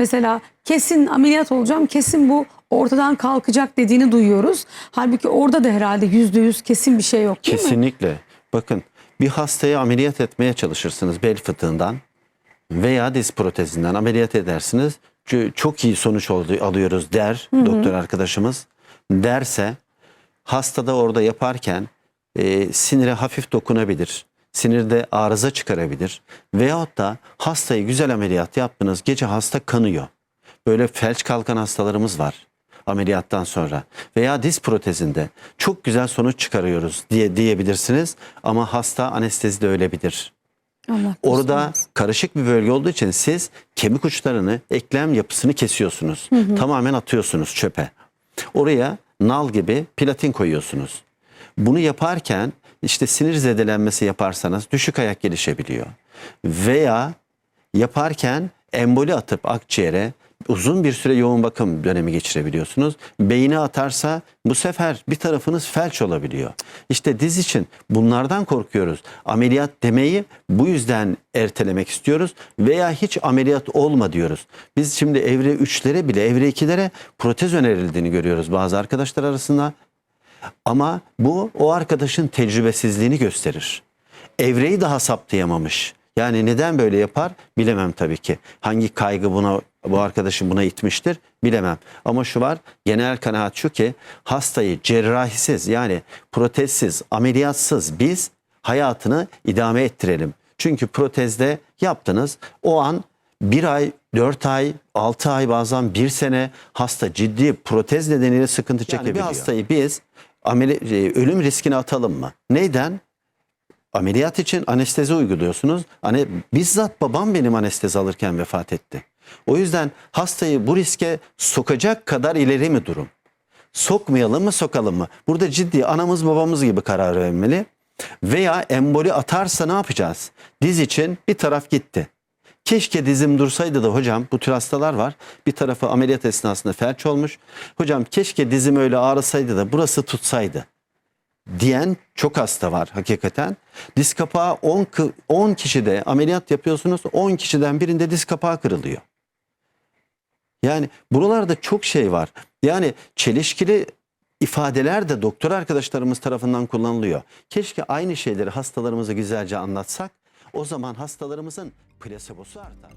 mesela kesin ameliyat olacağım, kesin bu ortadan kalkacak dediğini duyuyoruz. Halbuki orada da herhalde yüzde yüz kesin bir şey yok değil mi? Kesinlikle. Bakın bir hastayı ameliyat etmeye çalışırsınız bel fıtığından veya diz protezinden ameliyat edersiniz. Çok iyi sonuç alıyoruz der doktor arkadaşımız. Derse hastada orada yaparken e, sinire hafif dokunabilir. Sinirde arıza çıkarabilir. Veyahut da hastayı güzel ameliyat yaptınız gece hasta kanıyor. Böyle felç kalkan hastalarımız var ameliyattan sonra veya diz protezinde çok güzel sonuç çıkarıyoruz diye diyebilirsiniz ama hasta anestezide ölebilir. Allah Orada göstermesin. karışık bir bölge olduğu için siz kemik uçlarını, eklem yapısını kesiyorsunuz. Tamamen atıyorsunuz çöpe. Oraya nal gibi platin koyuyorsunuz. Bunu yaparken işte sinir zedelenmesi yaparsanız düşük ayak gelişebiliyor. Veya yaparken emboli atıp akciğere uzun bir süre yoğun bakım dönemi geçirebiliyorsunuz. Beyine atarsa bu sefer bir tarafınız felç olabiliyor. İşte diz için bunlardan korkuyoruz. Ameliyat demeyi bu yüzden ertelemek istiyoruz veya hiç ameliyat olma diyoruz. Biz şimdi evre 3'lere bile evre 2'lere protez önerildiğini görüyoruz bazı arkadaşlar arasında. Ama bu o arkadaşın tecrübesizliğini gösterir. Evreyi daha saptayamamış. Yani neden böyle yapar bilemem tabii ki. Hangi kaygı buna bu arkadaşın buna itmiştir bilemem. Ama şu var genel kanaat şu ki hastayı cerrahisiz yani protezsiz, ameliyatsız biz hayatını idame ettirelim. Çünkü protezde yaptınız o an bir ay, dört ay, altı ay bazen bir sene hasta ciddi protez nedeniyle sıkıntı çekebiliyor. bir hastayı biz ameli- e, ölüm riskine atalım mı? Neyden? Ameliyat için anestezi uyguluyorsunuz. Hani bizzat babam benim anestezi alırken vefat etti. O yüzden hastayı bu riske sokacak kadar ileri mi durum? Sokmayalım mı sokalım mı? Burada ciddi anamız babamız gibi karar vermeli. Veya emboli atarsa ne yapacağız? Diz için bir taraf gitti. Keşke dizim dursaydı da hocam bu tür hastalar var. Bir tarafı ameliyat esnasında felç olmuş. Hocam keşke dizim öyle ağrısaydı da burası tutsaydı diyen çok hasta var hakikaten. Diz kapağı 10 kı- 10 kişide ameliyat yapıyorsunuz 10 kişiden birinde diz kapağı kırılıyor. Yani buralarda çok şey var. Yani çelişkili ifadeler de doktor arkadaşlarımız tarafından kullanılıyor. Keşke aynı şeyleri hastalarımıza güzelce anlatsak. O zaman hastalarımızın plasebosu artar.